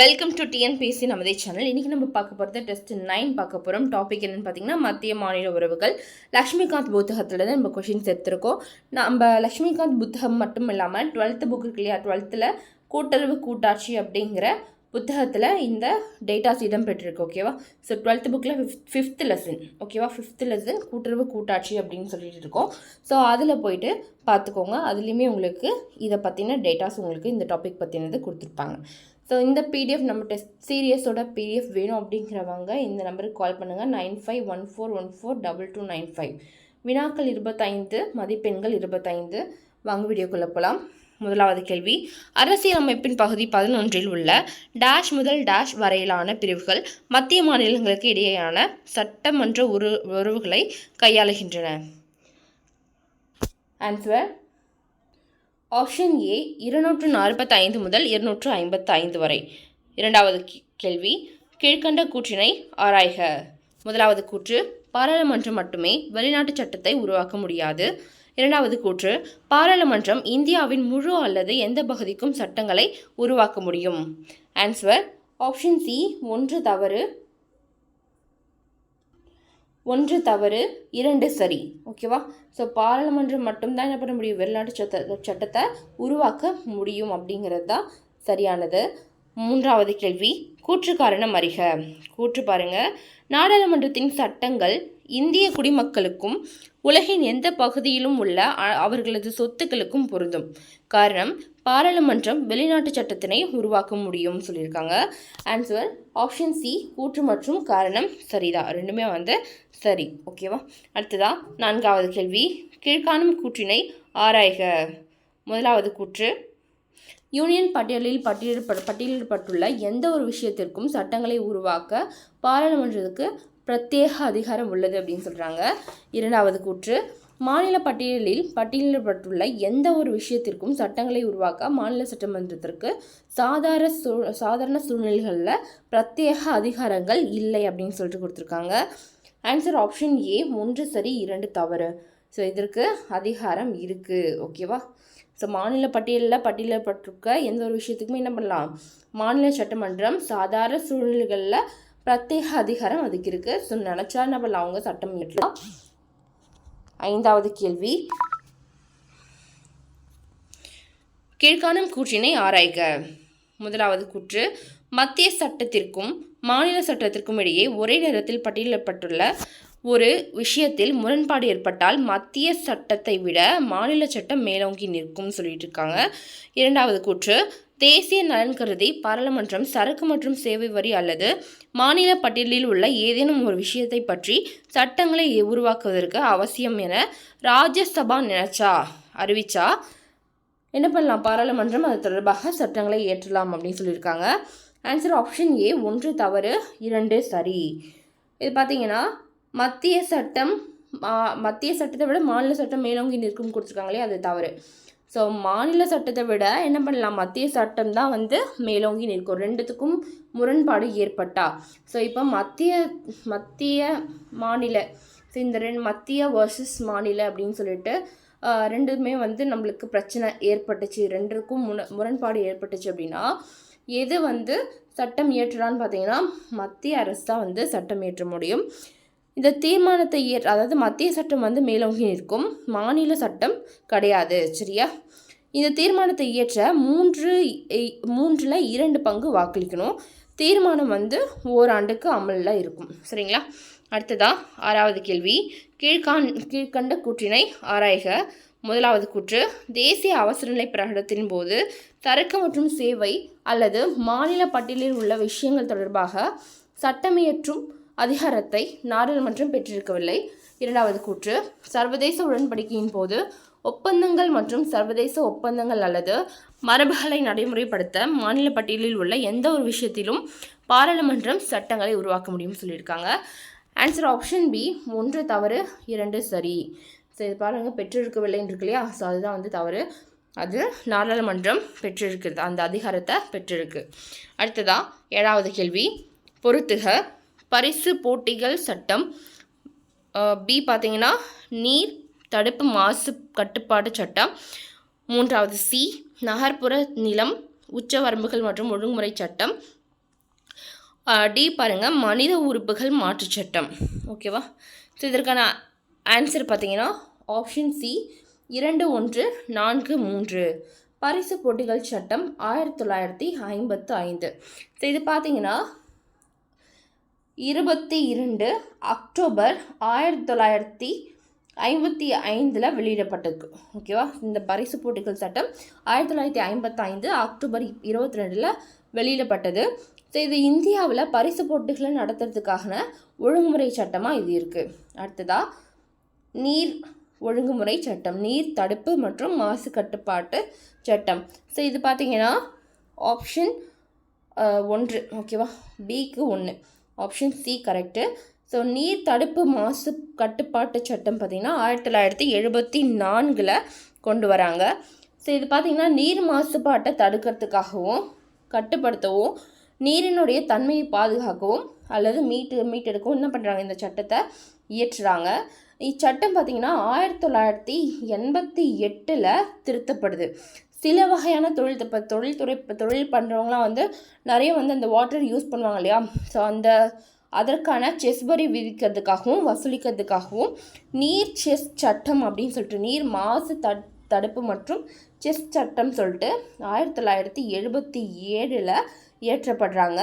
Welcome to TNPSC Namadhe channel இன்றைக்கி நம்ம பார்க்க போகிறது டெஸ்ட் நைன் பார்க்க போகிறோம் டாபிக் என்னென்னு பார்த்தீங்கன்னா மத்திய மாநில உறவுகள். லக்ஷ்மிகாந்த் புத்தகத்தில் தான் நம்ம கொஷின்ஸ் எடுத்திருக்கோம். நம்ம லக்ஷ்மிகாந்த் புத்தகம் மட்டும் இல்லாமல் டுவெல்த்து புக் இருக்கு இல்லையா? டுவெல்த்தில் கூட்டுறவு கூட்டாட்சி அப்படிங்கிற புத்தகத்தில் இந்த டேட்டாஸ் இடம் பெற்றிருக்கு ஓகேவா ஸோ டுவெல்த்து புக்கில் ஃபிஃப்த் ஃபிஃப்த் லெசன் ஓகேவா ஃபிஃப்த் லெசன் கூட்டுறவு கூட்டாட்சி அப்படின்னு சொல்லிட்டு இருக்கோம். ஸோ அதில் போயிட்டு பார்த்துக்கோங்க. அதுலேயுமே உங்களுக்கு இதை பற்றின டேட்டாஸ் உங்களுக்கு இந்த டாபிக் பற்றினது கொடுத்துருப்பாங்க. ஸோ இந்த பிடிஎஃப் நம்ம டெஸ்ட் சீரியஸோட பிடிஎஃப் வேணும் அப்படிங்கிறவங்க இந்த நம்பருக்கு கால் பண்ணுங்கள் nine five one four one four double two nine five. வினாக்கள் இருபத்தைந்து மதிப்பெண்கள் இருபத்தைந்து. வாங்க வீடியோக்குள்ளே போகலாம் முதலாவது கேள்வி. அரசியலமைப்பின் பகுதி பதினொன்றில் உள்ள டேஷ் முதல் டேஷ் வரையிலான பிரிவுகள் மத்திய மாநிலங்களுக்கு இடையேயான சட்டமன்ற உரு உறவுகளை கையாளுகின்றன. ஆன்சர் ஆப்ஷன் ஏ இருநூற்று நாற்பத்தைந்து முதல் இருநூற்று ஐம்பத்தைந்து வரை. இரண்டாவது கேள்வி. கீழ்கண்ட கூற்றினை ஆராய்க. முதலாவது கூற்று பாராளுமன்றம் மட்டுமே வெளிநாட்டு சட்டத்தை உருவாக்க முடியாது. இரண்டாவது கூற்று பாராளுமன்றம் இந்தியாவின் முழு அல்லது எந்த பகுதிக்கும் சட்டங்களை உருவாக்க முடியும். ஆன்சர் ஆப்ஷன் சி ஒன்று தவறு ஒன்று தவறு இரண்டு சரி. ஓகேவா? ஸோ பாராளுமன்றம் மட்டும்தான் என்ன பண்ண முடியும்? வெளிநாட்டு சட்ட சட்டத்தை உருவாக்க முடியும் அப்படிங்கிறது தான் சரியானது. மூன்றாவது கேள்வி கூற்று காரணம் அறிக. கூற்று பாருங்க. நாடாளுமன்றத்தின் சட்டங்கள் இந்திய குடிமக்களுக்கும் உலகின் எந்த பகுதியிலும் உள்ள அ- அவர்களது சொத்துக்களுக்கும் பொருந்தும். காரணம் பாராளுமன்றம் வெளிநாட்டு சட்டத்தினை உருவாக்க முடியும் சொல்லியிருக்காங்க. ஆன்சர் ஆப்ஷன் சி கூற்று மற்றும் காரணம் சரிதான் ரெண்டுமே வந்து சரி. ஓகேவா அடுத்ததா நான்காவது கேள்வி. கீழ்காணும் கூற்றினை ஆராய்க. முதலாவது கூற்று யூனியன் பட்டியலில் பட்டியல் பட்டியலிடப்பட்டுள்ள எந்த ஒரு விஷயத்திற்கும் சட்டங்களை உருவாக்க பாராளுமன்றத்துக்கு பிரத்யேக அதிகாரம் உள்ளது அப்படின்னு சொல்கிறாங்க இரண்டாவது கூற்று மாநில பட்டியலில் பட்டியலிடப்பட்டுள்ள எந்த ஒரு விஷயத்திற்கும் சட்டங்களை உருவாக்க மாநில சட்டமன்றத்திற்கு சாதாரண சூ சாதாரண சூழ்நிலைகளில் பிரத்யேக அதிகாரங்கள் இல்லை அப்படின்னு சொல்லிட்டு கொடுத்துருக்காங்க. ஆன்சர் ஆப்ஷன் ஏ ஒன்று சரி இரண்டு தவறு. ஸோ இதற்கு அதிகாரம் இருக்குது ஓகேவா ஸோ மாநில பட்டியலில் பட்டியலப்பட்டிருக்க எந்த ஒரு விஷயத்துக்குமே என்ன பண்ணலாம்? மாநில சட்டமன்றம் சாதாரண சூழ்நிலைகளில் பிரத்யேக அதிகாரம் அதுக்கு இருக்குது ஸோ நினச்சா என்ன பண்ணலாம்? அவங்க சட்டம் இயற்றலாம். ஐந்தாவது கேள்வி. கீழ்காணும் கூற்றினை ஆராய்க. முதலாவது கூற்று. மத்திய சட்டத்திற்கும் மாநில சட்டத்திற்கும் இடையே ஒரே நேரத்தில் பட்டியலிடப்பட்டுள்ள ஒரு விஷயத்தில் முரண்பாடு ஏற்பட்டால் மத்திய சட்டத்தை விட மாநில சட்டம் மேலோங்கி நிற்கும் சொல்லிட்டு இருக்காங்க இரண்டாவது கூற்று தேசிய நலன் கருதி பாராளுமன்றம் சரக்கு மற்றும் சேவை வரி அல்லது மாநில பட்டியலில் உள்ள ஏதேனும் ஒரு விஷயத்தை பற்றி சட்டங்களை உருவாக்குவதற்கு அவசியம் என ராஜ்யசபா நினைச்சா அறிவிச்சா? என்ன பண்ணலாம்? பாராளுமன்றம் அது தொடர்பாக சட்டங்களை இயற்றலாம் அப்படின்னு சொல்லியிருக்காங்க. ஆன்சர் ஆப்ஷன் ஏ ஒன்று தவறு இரண்டு சரி. இது பார்த்தீங்கன்னா மத்திய சட்டம் மா- மத்திய சட்டத்தை விட மாநில சட்டம் மேலோங்கி நிற்கும் கொடுத்துருக்காங்களே அது தவறு. ஸோ மாநில சட்டத்தை விட என்ன பண்ணலாம்? மத்திய சட்டம் தான் வந்து மேலோங்கி நிற்கும். ரெண்டுத்துக்கும் முரண்பாடு ஏற்பட்டா. ஸோ இப்போ மத்திய மத்திய மாநில ஸோ இந்த ரெண்டு மத்திய வர்சஸ் மாநில அப்படின்னு சொல்லிட்டு ரெண்டுமே வந்து நம்மளுக்கு பிரச்சனை ஏற்பட்டுச்சு. ரெண்டுக்கும் முன முரண்பாடு ஏற்பட்டுச்சு அப்படின்னா எது வந்து சட்டம் இயற்றலான்னு பார்த்தீங்கன்னா மத்திய அரசு தான் வந்து சட்டம் இயற்ற முடியும். இந்த தீர்மானத்தை இயற்ற அதாவது மத்திய சட்டம் வந்து மேலோங்கி நிற்கும். மாநில சட்டம் கிடையாது சரியா? இந்த தீர்மானத்தை இயற்ற மூன்று இ- மூன்றில் இரண்டு பங்கு வாக்களிக்கணும். தீர்மானம் வந்து ஓராண்டுக்கு அமலில் இருக்கும் சரிங்களா? அடுத்ததா ஆறாவது கேள்வி. கீழ்கான் கீழ்கண்ட கூற்றினை ஆராய்க. முதலாவது கூற்று தேசிய அவசரநிலை பிரகடனத்தின் போது சரக்கு மற்றும் சேவை அல்லது மாநில பட்டியலில் உள்ள விஷயங்கள் தொடர்பாக சட்டமியற்றும் அதிகாரத்தை நாடாளுமன்றம் பெற்றிருக்கவில்லை. இரண்டாவது கூற்று சர்வதேச உடன்படிக்கையின் போது ஒப்பந்தங்கள் மற்றும் சர்வதேச ஒப்பந்தங்கள் அல்லது மரபுகளை நடைமுறைப்படுத்த மாநில பட்டியலில் உள்ள எந்த ஒரு விஷயத்திலும் பாராளுமன்றம் சட்டங்களை உருவாக்க முடியும்னு சொல்லியிருக்காங்க. ஆன்சர் ஆப்ஷன் பி ஒன்று தவறு இரண்டு சரி. ஸோ இது பாருங்க பெற்றிருக்கவில்லைன்னு இருக்கு இல்லையா? ஸோ அதுதான் வந்து தவறு. அது நாடாளுமன்றம் பெற்றிருக்குது அந்த அதிகாரத்தை பெற்றிருக்கு. அடுத்ததாக ஏழாவது கேள்வி பொறுத்துக. பரிசு போட்டிகள் சட்டம். பி பார்த்தீங்கன்னா நீர் தடுப்பு மாசு கட்டுப்பாடு சட்டம். மூன்றாவது சி நகர்ப்புற நிலம் உச்சவரம்புகள் மற்றும் ஒழுங்குமுறை சட்டம். டி பாருங்க மனித உறுப்புகள் மாற்றுச் சட்டம். ஓகேவா ஸோ இதற்கான ஆன்சர் பார்த்தீங்கன்னா ஆப்ஷன் சி இரண்டு ஒன்று நான்கு மூன்று. பரிசு போட்டிகள் சட்டம் ஆயிரத்தி தொள்ளாயிரத்தி ஐம்பத்து ஐந்து. ஸோ இது பார்த்தீங்கன்னா இருபத்தி இரண்டு அக்டோபர் ஆயிரத்தி தொள்ளாயிரத்தி ஐம்பத்தி ஐந்தில் வெளியிடப்பட்டிருக்கு. ஓகேவா? இந்த பரிசு போட்டிகள் சட்டம் ஆயிரத்தி தொள்ளாயிரத்தி ஐம்பத்தைந்து அக்டோபர் இருபத்தி ரெண்டில் வெளியிடப்பட்டது. ஸோ இது இந்தியாவில் பரிசு போட்டிகளை நடத்துறதுக்கான ஒழுங்குமுறை சட்டமாக இது இருக்குது அடுத்ததாக நீர் ஒழுங்குமுறை சட்டம் நீர் தடுப்பு மற்றும் மாசு கட்டுப்பாட்டு சட்டம். ஸோ இது பார்த்தீங்கன்னா ஆப்ஷன் ஒன்று. ஓகேவா? பிக்கு ஒன்று. ஆப்ஷன் சி கரெக்டு ஸோ நீர் தடுப்பு மாசு கட்டுப்பாட்டு சட்டம் பார்த்திங்கன்னா ஆயிரத்தி தொள்ளாயிரத்தி எழுபத்தி நான்கில் கொண்டு வராங்க. ஸோ இது பார்த்திங்கன்னா நீர் மாசுபாட்டை தடுக்கிறதுக்காகவும் கட்டுப்படுத்தவும் நீரினுடைய தன்மையை பாதுகாக்கவும் அல்லது மீட்டு மீட்டெடுக்கவும் என்ன பண்ணுறாங்க இந்த சட்டத்தை இயற்றுறாங்க. இச்சட்டம் பார்த்திங்கன்னா ஆயிரத்தி தொள்ளாயிரத்தி எண்பத்தி எட்டில் திருத்தப்படுது. சில வகையான தொழில் இப்போ தொழில்துறை இப்போ தொழில் பண்ணுறவங்களாம் வந்து நிறைய வந்து அந்த வாட்டர் யூஸ் பண்ணுவாங்க இல்லையா? ஸோ அந்த அதற்கான செஸ் வரி விதிக்கிறதுக்காகவும் வசூலிக்கிறதுக்காகவும் நீர் செஸ் சட்டம் அப்படின்னு சொல்லிட்டு நீர் மாசு தட் தடுப்பு மற்றும் செஸ் சட்டம் சொல்லிட்டு ஆயிரத்தி தொள்ளாயிரத்தி எழுபத்தி ஏழில் இயற்றப்படுறாங்க.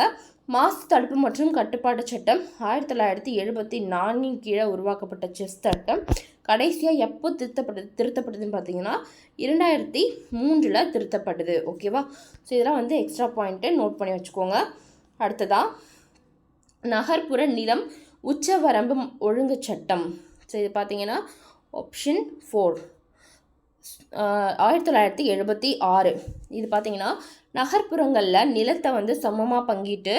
மாசு தடுப்பு மற்றும் கட்டுப்பாட்டு சட்டம் ஆயிரத்தி தொள்ளாயிரத்தி எழுபத்தி நான்கின் கீழே உருவாக்கப்பட்ட செஸ் சட்டம். கடைசியாக எப்போ திருத்தப்பட்டது திருத்தப்பட்டதுன்னு பார்த்தீங்கன்னா இரண்டாயிரத்தி மூன்றில் திருத்தப்பட்டது ஓகேவா ஸோ இதெல்லாம் வந்து எக்ஸ்ட்ரா பாயிண்ட்டு நோட் பண்ணி வச்சுக்கோங்க. அடுத்ததாக நகர்ப்புற நிலம் உச்சவரம்பு ஒழுங்கு சட்டம். ஸோ இது பார்த்தீங்கன்னா ஆப்ஷன் ஃபோர் ஆயிரத்தி தொள்ளாயிரத்தி எழுபத்தி ஆறு. இது பார்த்தீங்கன்னா நகர்ப்புறங்களில் நிலத்தை வந்து சமமாக பங்கிட்டு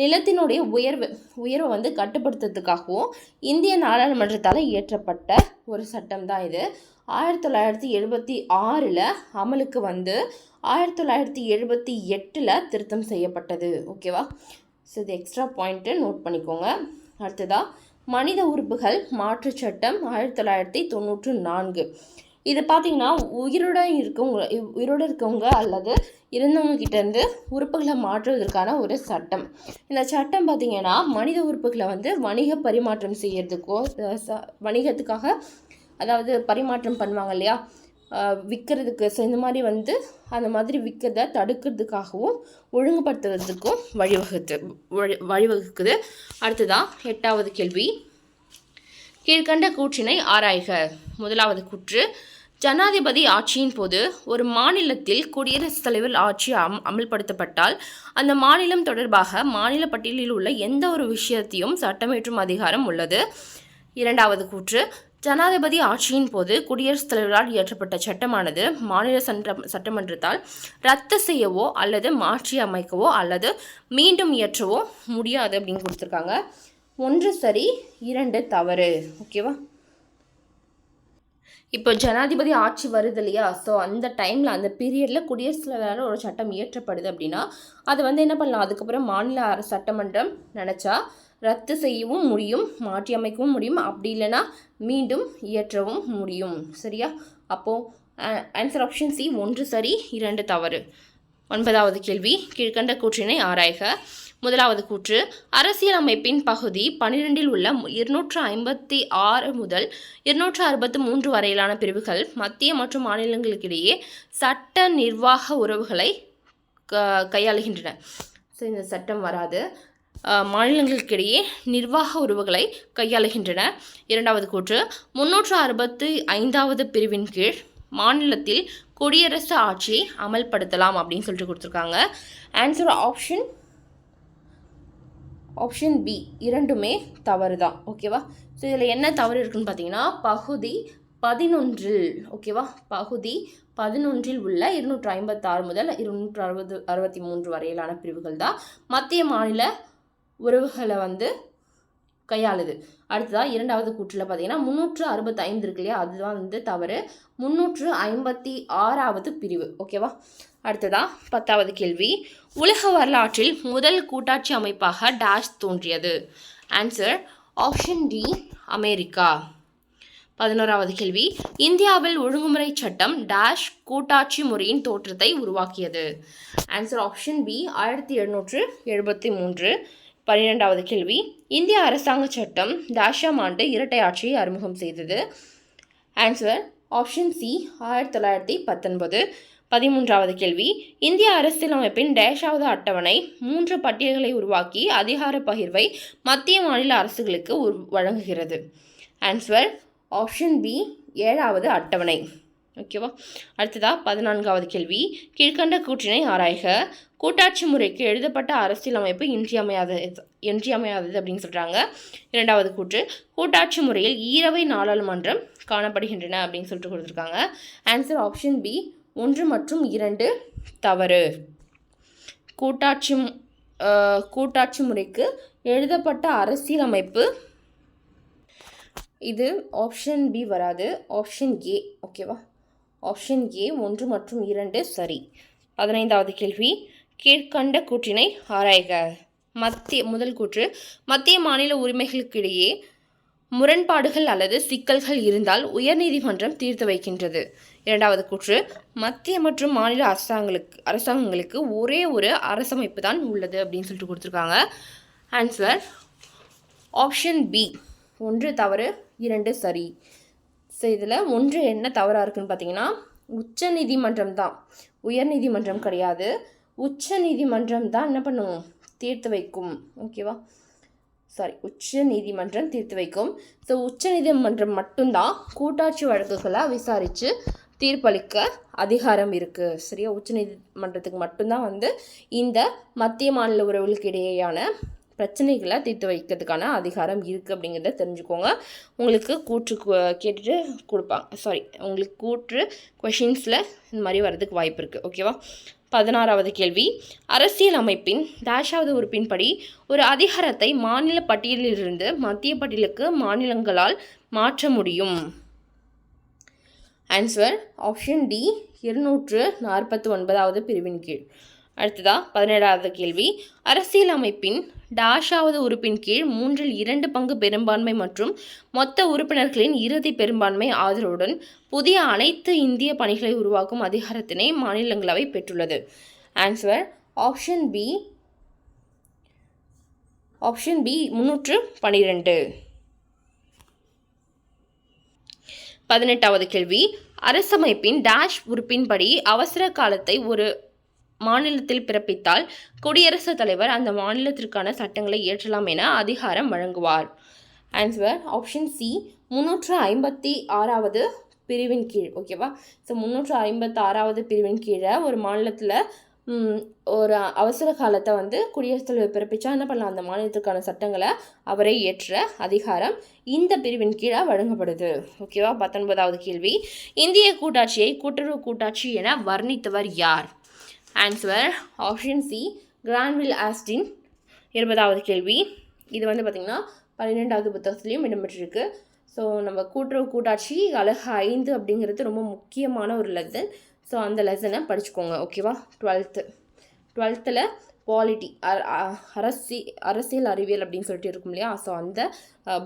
நிலத்தினுடைய உயர்வு உயர்வை வந்து கட்டுப்படுத்துறதுக்காகவும் இந்திய நாடாளுமன்றத்தால் இயற்றப்பட்ட ஒரு சட்டம் தான் இது. ஆயிரத்தி தொள்ளாயிரத்தி எழுபத்தி ஆறில் அமலுக்கு வந்து ஆயிரத்தி தொள்ளாயிரத்தி எழுபத்தி எட்டில் திருத்தம் செய்யப்பட்டது. ஓகேவா ஸோ இது எக்ஸ்ட்ரா பாயிண்ட்டு நோட் பண்ணிக்கோங்க. அடுத்ததாக மனித உறுப்புகள் மாற்றுச் சட்டம் ஆயிரத்தி தொள்ளாயிரத்தி தொண்ணூற்று நான்கு. இது பார்த்தீங்கன்னா உயிருடன் இருக்கவங்க உயிரோடு இருக்கவங்க அல்லது இருந்தவங்கக்கிட்டேருந்து உறுப்புகளை மாற்றுவதற்கான ஒரு சட்டம். இந்த சட்டம் பார்த்திங்கன்னா மனித உறுப்புகளை வந்து வணிக பரிமாற்றம் செய்கிறதுக்கோ வணிகத்துக்காக அதாவது பரிமாற்றம் பண்ணுவாங்க இல்லையா? விற்கிறதுக்கு ஸோ இந்த மாதிரி வந்து அந்த மாதிரி விற்கிறத தடுக்கிறதுக்காகவும் ஒழுங்குபடுத்துறதுக்கும் வழிவகுத்து வழி வழிவகுக்குது. அடுத்ததான் எட்டாவது கேள்வி. கீழ்கண்ட கூற்றினை ஆராய்க. முதலாவது கூற்று ஜனாதிபதி ஆட்சியின் போது ஒரு மாநிலத்தில் குடியரசுத் தலைவர் ஆட்சி அம் அமல்படுத்தப்பட்டால் அந்த மாநிலம் தொடர்பாக மாநில பட்டியலில் உள்ள எந்த ஒரு விஷயத்தையும் சட்டமேற்றும் அதிகாரம் உள்ளது. இரண்டாவது கூற்று ஜனாதிபதி ஆட்சியின் போது குடியரசுத் தலைவரால் இயற்றப்பட்ட சட்டமானது மாநில சட்ட சட்டமன்றத்தால் ரத்து செய்யவோ அல்லது மாற்றி அமைக்கவோ அல்லது மீண்டும் இயற்றவோ முடியாது அப்படின்னு கொடுத்துருக்காங்க. ஒன்று சரி இரண்டு தவறு. ஓகேவா? இப்போ ஜனாதிபதி ஆட்சி வருது இல்லையா? ஸோ அந்த டைமில் அந்த பீரியடில் குடியரசுத் தலைவரால் ஒரு சட்டம் இயற்றப்படுது அப்படின்னா அது வந்து என்ன பண்ணலாம்? அதுக்கப்புறம் மாநில சட்டமன்றம் நினச்சா ரத்து செய்யவும் முடியும் மாற்றி அமைக்கவும் முடியும். அப்படி இல்லைன்னா மீண்டும் இயற்றவும் முடியும். சரியா? அப்போது ஆன்சர் ஆப்ஷன் சி ஒன்று சரி இரண்டு தவறு. ஒன்பதாவது கேள்வி கீழ்கண்ட கூற்றினை ஆராய்க. முதலாவது கூற்று. அரசியல் அமைப்பின் பகுதி பனிரெண்டில் உள்ள இருநூற்று ஐம்பத்தி ஆறு முதல் இருநூற்று அறுபத்து மூன்று வரையிலான பிரிவுகள் மத்திய மற்றும் மாநிலங்களுக்கிடையே சட்ட நிர்வாக உறவுகளை க கையாளுகின்றன. ஸோ இந்த சட்டம் வராது. மாநிலங்களுக்கிடையே நிர்வாக உறவுகளை கையாளுகின்றன. இரண்டாவது கூற்று. முன்னூற்று அறுபத்தி ஐந்தாவது பிரிவின் கீழ் மாநிலத்தில் குடியரசு ஆட்சியை அமல்படுத்தலாம் அப்படின்னு சொல்லிட்டு கொடுத்துருக்காங்க. ஆன்சர் ஆப்ஷன் ஆப்ஷன் பி இரண்டுமே தவறு தான் ஓகேவா ஸோ இதில் என்ன தவறு இருக்குன்னு பார்த்தீங்கன்னா பகுதி பதினொன்றில் ஓகேவா பகுதி பதினொன்றில் உள்ள இருநூற்று ஐம்பத்தாறு முதல் இருநூற்று அறுபது அறுபத்தி மூன்று வரையிலான பிரிவுகள் தான் மத்திய மாநில உறவுகளை வந்து கையாளுது. அடுத்ததாக இரண்டாவது கூற்றில் பார்த்தீங்கன்னா முந்நூற்று அறுபத்தைந்து இருக்கு இல்லையா? அதுதான் வந்து தவறு. முந்நூற்று ஐம்பத்தி ஆறாவது பிரிவு ஓகேவா அடுத்ததாக பத்தாவது கேள்வி. உலக வரலாற்றில் முதல் கூட்டாட்சி அமைப்பாக டேஷ் தோன்றியது. Answer option D America. பதினோராவது கேள்வி. இந்தியாவில் ஒழுங்குமுறை சட்டம் டேஷ் கூட்டாட்சி முறையின் தோற்றத்தை உருவாக்கியது. ஆன்சர் ஆப்ஷன் பி ஆயிரத்தி எழுநூற்று எழுபத்தி மூன்று. பன்னிரெண்டாவது கேள்வி. இந்திய அரசாங்க சட்டம் டேஷாம் ஆண்டு இரட்டை ஆட்சியை அறிமுகம் செய்தது. ஆன்சர் ஆப்ஷன் சி ஆயிரத்தி தொள்ளாயிரத்தி பத்தொன்பது. பதிமூன்றாவது கேள்வி. இந்திய அரசியலமைப்பின் டேஷாவது அட்டவணை மூன்று பட்டியல்களை உருவாக்கி அதிகார பகிர்வை மத்திய மாநில அரசுகளுக்கு உரு- வழங்குகிறது. ஆன்சர் ஆப்ஷன் பி ஏழாவது அட்டவணை. ஓகேவா அடுத்ததா பதினான்காவது கேள்வி. கீழ்கண்ட கூற்றினை ஆராய்க. கூட்டாட்சி முறைக்கு எழுதப்பட்ட அரசியலமைப்பு இன்றியமையாதது இன்றியமையாதது அப்படின்னு சொல்கிறாங்க இரண்டாவது கூற்று. கூட்டாட்சி முறையில் ஈரவை நாடாளுமன்றம் காணப்படுகின்றன அப்படின்னு சொல்லிட்டு கொடுத்துருக்காங்க. ஆன்சர் ஆப்ஷன் பி ஒன்று மற்றும் இரண்டு தவறு. கூட்டாட்சி கூட்டாட்சி முறைக்கு எழுதப்பட்ட அரசியலமைப்பு இது ஆப்ஷன் பி வராது. ஆப்ஷன் ஏ ஓகேவா ஆப்ஷன் ஏ ஒன்று மற்றும் இரண்டு சரி. பதினைந்தாவது கேள்வி. கீழ்கண்ட கூற்றினை ஆராய்க. மத்திய முதல் கூற்று. மத்திய மாநில உரிமைகளுக்கிடையே முரண்பாடுகள் அல்லது சிக்கல்கள் இருந்தால் உயர்நீதிமன்றம் தீர்த்து வைக்கின்றது. இரண்டாவது கூற்று மத்திய மற்றும் மாநில அரசாங்கங்களுக்கு அரசாங்கங்களுக்கு ஒரே ஒரு அரசமைப்பு தான் உள்ளது அப்படின்னு சொல்லிட்டு கொடுத்துருக்காங்க. ஆன்சர் ஆப்ஷன் பி ஒன்று தவறு இரண்டு சரி. ஸோ இதில் ஒன்று என்ன தவறாக இருக்குன்னு பார்த்தீங்கன்னா உச்ச நீதிமன்றம் தான். உயர் நீதிமன்றம் கிடையாது. உச்ச நீதிமன்றம் தான் என்ன பண்ணும்? தீர்த்து வைக்கும். ஓகேவா சாரி உச்ச நீதிமன்றம் தீர்த்து வைக்கும். ஸோ உச்ச நீதிமன்றம் மட்டும்தான் கூட்டாட்சி வழக்குகளை விசாரித்து தீர்ப்பளிக்க அதிகாரம் இருக்குது சரியா? உச்ச நீதிமன்றத்துக்கு மட்டும்தான் வந்து இந்த மத்திய மாநில உறவுகளுக்கு இடையேயான பிரச்சனைகளை தீர்த்து வைக்கிறதுக்கான அதிகாரம் இருக்குது அப்படிங்கிறத தெரிஞ்சுக்கோங்க. உங்களுக்கு கூற்று கேட்டுட்டு கொடுப்பாங்க. சாரி உங்களுக்கு கூற்று கொஷின்ஸில் இந்த மாதிரி வர்றதுக்கு வாய்ப்பு இருக்குது ஓகேவா பதினாறாவது கேள்வி. அரசியல் அமைப்பின் டேஷாவது உறுப்பின்படி ஒரு அதிகாரத்தை மாநில பட்டியலிலிருந்து மத்திய பட்டியலுக்கு மாநிலங்களால் மாற்ற முடியும்? ஆன்சர் ஆப்ஷன் டி இருநூற்று நாற்பத்தி ஒன்பதாவது பிரிவின் கீழ். அடுத்ததா பதினேழாவது கேள்வி. அரசியல் அமைப்பின் டாஷாவது உறுப்பின் கீழ் மூன்றில் இரண்டு பங்கு பெரும்பான்மை மற்றும் மொத்த உறுப்பினர்களின் இறுதி பெரும்பான்மை ஆதரவுடன் புதிய அனைத்து இந்திய பணிகளை உருவாக்கும் அதிகாரத்தினை மாநிலங்களவை பெற்றுள்ளது. Answer option B option B முன்னூற்று பனிரெண்டு. பதினெட்டாவது கேள்வி. அரசமைப்பின் டேஷ் உறுப்பின்படி அவசர காலத்தை ஒரு மாநிலத்தில் பிறப்பித்தால் குடியரசுத் தலைவர் அந்த மாநிலத்திற்கான சட்டங்களை இயற்றலாம் என அதிகாரம் வழங்குவார். ஆன்சர் ஆப்ஷன் சி முன்னூற்று ஐம்பத்தி ஆறாவது பிரிவின் கீழ். ஓகேவா ஸோ முந்நூற்று ஐம்பத்தி ஆறாவது பிரிவின் கீழே ஒரு மாநிலத்தில் ஒரு அவசர காலத்தை வந்து குடியரசுத் தலைவர் பிறப்பிச்சா என்ன பண்ணலாம்? அந்த மாநிலத்துக்கான சட்டங்களை அவரே ஏற்ற அதிகாரம் இந்த பிரிவின் கீழே வழங்கப்படுது. ஓகேவா பத்தொன்பதாவது கேள்வி. இந்திய கூட்டாட்சியை கூட்டுறவு கூட்டாட்சி என வர்ணித்தவர் யார்? Answer option C Granville Austin இருபதாவது கேள்வி. இது வந்து பார்த்திங்கன்னா பன்னிரெண்டாவது புத்தகத்துலேயும் இடம்பெற்றிருக்கு. ஸோ நம்ம கூட்டுறவு கூட்டாட்சி அழகு ஐந்து அப்படிங்கிறது ரொம்ப முக்கியமான ஒரு லெசன் ஸோ அந்த லெசனை படிச்சுக்கோங்க ஓகேவா டுவெல்த்து டுவெல்த்தில் பாலிட்டி அரசி அரசியல் அறிவியல் அப்படின்னு சொல்லிட்டு இருக்கும் இல்லையா? ஸோ அந்த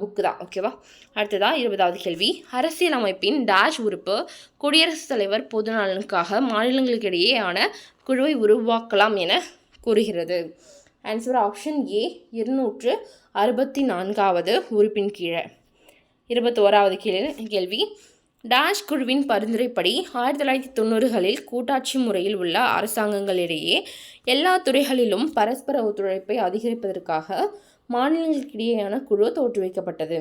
புக்கு தான் ஓகேவா அடுத்ததாக இருபதாவது கேள்வி. அரசியல் அமைப்பின் டேஷ் உறுப்பு குடியரசுத் தலைவர் பொது நலனுக்காக மாநிலங்களுக்கிடையேயான குழுவை உருவாக்கலாம் என கூறுகிறது. ஆன்சர் ஆப்ஷன் ஏ இருநூற்று அறுபத்தி நான்காவது உறுப்பின் கீழே. இருபத்தோராவது கேள்வி கேள்வி. டாஷ் குழுவின் பரிந்துரைப்படி ஆயிரத்தி தொள்ளாயிரத்தி தொண்ணூறுகளில் கூட்டாட்சி முறையில் உள்ள அரசாங்கங்களிடையே எல்லா துறைகளிலும் பரஸ்பர ஒத்துழைப்பை அதிகரிப்பதற்காக மாநிலங்களுக்கிடையேயான குழு தோற்றுவிக்கப்பட்டது.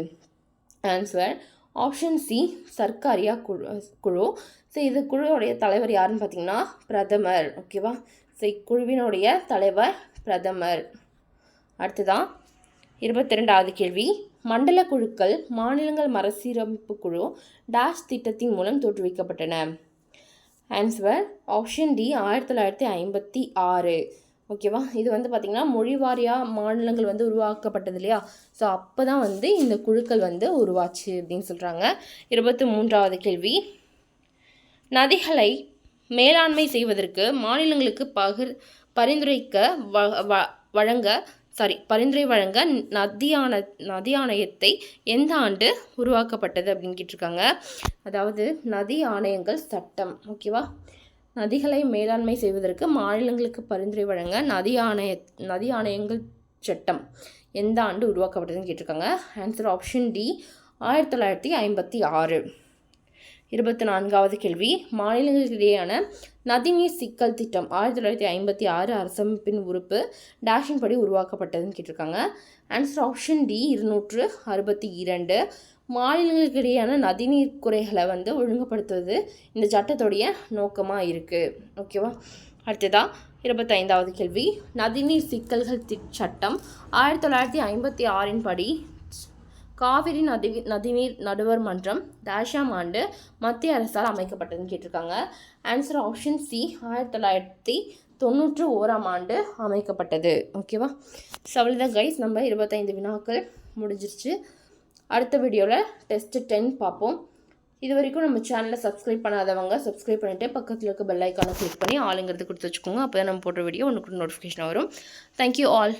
ஆன்சர் ஆப்ஷன் சி சர்க்காரியா குழு குழு. ஸோ இது குழுவுடைய தலைவர் யாருன்னு பார்த்தீங்கன்னா பிரதமர். ஓகேவா? ஸோ இக்குழுவினுடைய தலைவர் பிரதமர். அடுத்துதான் இருபத்தி ரெண்டாவது கேள்வி. மண்டல குழுக்கள் மாநிலங்கள் மறுசீரமைப்பு குழு டேஷ் திட்டத்தின் மூலம் தோற்றுவிக்கப்பட்டன. ஆன்சர் ஆப்ஷன் டி ஆயிரத்தி தொள்ளாயிரத்தி ஐம்பத்தி ஆறு. ஓகேவா? இது வந்து பார்த்திங்கன்னா மொழி வாரியாக மாநிலங்கள் வந்து உருவாக்கப்பட்டது இல்லையா? ஸோ அப்போ தான் வந்து இந்த குழுக்கள் வந்து உருவாச்சு அப்படின்னு சொல்கிறாங்க இருபத்தி மூன்றாவது கேள்வி. நதிகளை மேலாண்மை செய்வதற்கு மாநிலங்களுக்கு பகிர் பரிந்துரைக்க வ வ- வழங்க சாரி பரிந்துரை வழங்க நதி ஆண நதி ஆணையத்தை எந்த ஆண்டு உருவாக்கப்பட்டது அப்படின்னு கேட்டிருக்காங்க. அதாவது நதி ஆணையங்கள் சட்டம் ஓகேவா? நதிகளை மேலாண்மை செய்வதற்கு மாநிலங்களுக்கு பரிந்துரை வழங்க நதி ஆணைய நதி ஆணையங்கள் சட்டம் எந்த ஆண்டு உருவாக்கப்பட்டதுன்னு கேட்டிருக்காங்க. ஆன்சர் ஆப்ஷன் டி ஆயிரத்தி தொள்ளாயிரத்தி ஐம்பத்தி ஆறு. இருபத்தி நான்காவது கேள்வி. மாநிலங்களுக்கிடையேயான நதிநீர் சிக்கல் திட்டம் ஆயிரத்தி தொள்ளாயிரத்தி ஐம்பத்தி ஆறு அரசமைப்பின் உறுப்பு டேஷின் படி உருவாக்கப்பட்டதுன்னு கேட்டிருக்காங்க. ஆன்சர் ஆப்ஷன் டி இருநூற்று அறுபத்தி இரண்டு. மாநிலங்களுக்கிடையான நதிநீர் குறைகளை வந்து ஒழுங்குபடுத்துவது இந்த சட்டத்துடைய நோக்கமாக இருக்குது ஓகேவா அடுத்ததா இருபத்தைந்தாவது கேள்வி. நதிநீர் சிக்கல்கள் தி சட்டம் ஆயிரத்தி தொள்ளாயிரத்தி ஐம்பத்தி ஆறின் படி காவிரி நதி நதிநீர் நடுவர் மன்றம் டேஷாம் ஆண்டு மத்திய அரசால் அமைக்கப்பட்டதுன்னு கேட்டிருக்காங்க. ஆன்சர் ஆப்ஷன் சி ஆயிரத்தி தொள்ளாயிரத்தி தொண்ணூற்று ஓராம் ஆண்டு அமைக்கப்பட்டது. ஓகேவா ஸோ அவ்வளோதான் கைஸ் நம்ம இருபத்தைந்து வினாக்கள் முடிஞ்சிருச்சு. அடுத்த வீடியோவில் டெஸ்ட்டு டென் பார்ப்போம். இது வரைக்கும் நம்ம சேனலை சப்ஸ்கிரைப் பண்ணாதவங்க சப்ஸ்கிரைப் பண்ணிவிட்டு பக்கத்தில் இருக்க பெல் ஐக்கானை கிளிக் பண்ணி ஆளுங்கிறது கொடுத்து வச்சுக்கோங்க. அப்போ தான் நம்ம போடுற வீடியோ ஒன்றுக்கு நோட்டிஃபிகேஷன் வரும். Thank you all